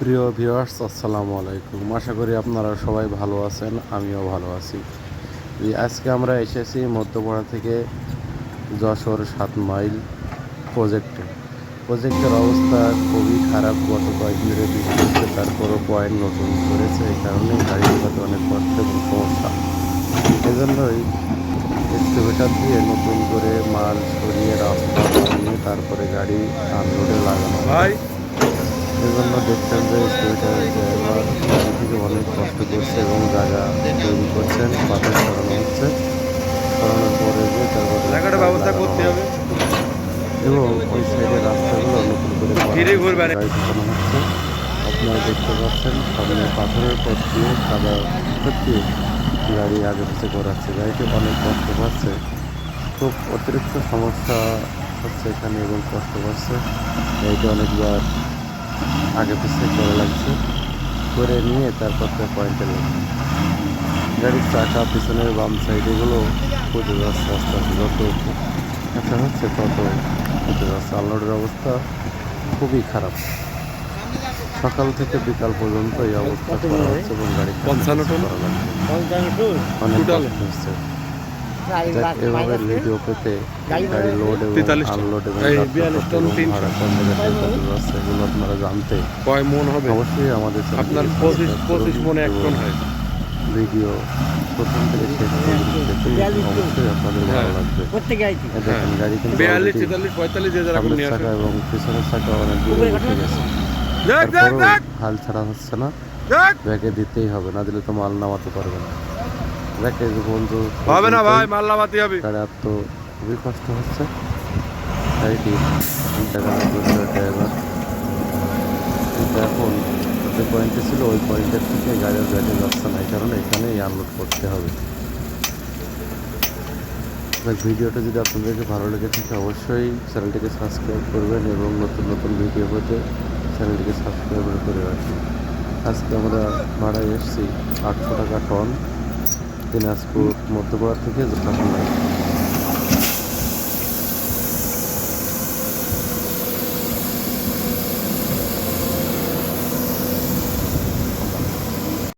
প্রিয় ভিউয়ার্স, আসসালামু আলাইকুম। আশা করি আপনারা সবাই ভালো আছেন, আমিও ভালো আছি। আজকে আমরা এসেছি মধ্যপাড়া থেকে যশোর সাত মাইল প্রজেক্টে। প্রজেক্টের অবস্থা খুবই খারাপ, গত কয়েকদিন ধরে বৃষ্টি হচ্ছে, তারপরও পয়েন্ট নতুন করেছে, এই কারণে গাড়ি অনেক কষ্ট এবং সমস্যা। এজন্যই এক্সকেভেটার দিয়ে নতুন করে মাল সরিয়ে রাস্তা বানিয়ে তারপরে গাড়ি আনলোডে লাগানো হয়। ভাই এজন্য দেখছেন যে গাড়ি থেকে অনেক কষ্ট করছে এবং জায়গা তৈরি করছেন পাথর সরানো হচ্ছে। সরানোর পরে যে তারপরে ব্যবস্থা করতে হবে। এবং ওই সাইডের রাস্তাগুলো নতুন করে ঢোকানো হচ্ছে। আপনারা দেখতে পাচ্ছেন সামনে পাথরের পথ দিয়ে সাদা সত্যি গাড়ি আগে পিছিয়ে করাচ্ছে। গাড়িটি অনেক কষ্ট পাচ্ছে। খুব অতিরিক্ত সমস্যা হচ্ছে এখানে এবং কষ্ট পাচ্ছে। গাড়িটি অনেকবার আগে পিছিয়ে করে লাগছে করে নিয়ে তারপর তো পয়েন্টে লাগছে গাড়ির চাকা পিছনের বাম সাইড এগুলো পড়ে যাচ্ছে আস্তে আস্তে যত একটা হচ্ছে তত পড়ে যাচ্ছে। আল্লাহর অবস্থা খুবই খারাপ। সকাল থেকে বিকাল পর্যন্ত এই অবস্থা করা হচ্ছে এবং গাড়ি পঞ্চান্ন টন? অনেক হচ্ছে। এভাবে ভিডিও পেতে গাড়ি লোড এবং আনলোড এবং এই যাত্রা বিয়াল্লিশ পথ টন, এবং তিনশো। ভাড়া কোন জায়গায় কত যাচ্ছে এগুলো আপনারা জানতে। কয় মন হবে? অবশ্যই আমাদের আপনার পঁচিশ পঁচিশ মনে এক টন হয়। ভিডিও প্রথম থেকে শেষ পর্যন্ত দেখুন অবশ্যই আপনাদের ভালো হ্যাঁ। লাগবে। দেখেন গাড়ি কিন্তু বিয়াল্লিশ তেতাল্লিশ পঁয়তাল্লিশ এবং পিছনের চাকা অনেক হাল ছাড়া হচ্ছে না। ব্যাগে দিতেই হবে না দিলে তো মাল নামাতে পারবে না। দেখে যে বন্ধু হবে না ভাই মাল্লা বাতি হবে। গাড়ি আর তো খুবই কষ্ট হচ্ছে গাড়িটি ড্রাইভার কিন্তু এখন যে পয়েন্টে ছিল ওই পয়েন্টের থেকে গাড়ির ব্যাগে যাচ্ছে না এই কারণে এখানেই আনলোড করতে হবে। তাই ভিডিওটা যদি আপনাদেরকে ভালো লেগে থাকে অবশ্যই চ্যানেলটিকে সাবস্ক্রাইব করবেন এবং নতুন নতুন ভিডিও পেতে চ্যানেলটিকে সাবস্ক্রাইব করে রাখবেন আজকে আমরা ভাড়ায় এসেছি আটশো টাকা টন দিনাজপুর মধ্যপাড়া থেকে যথাসময়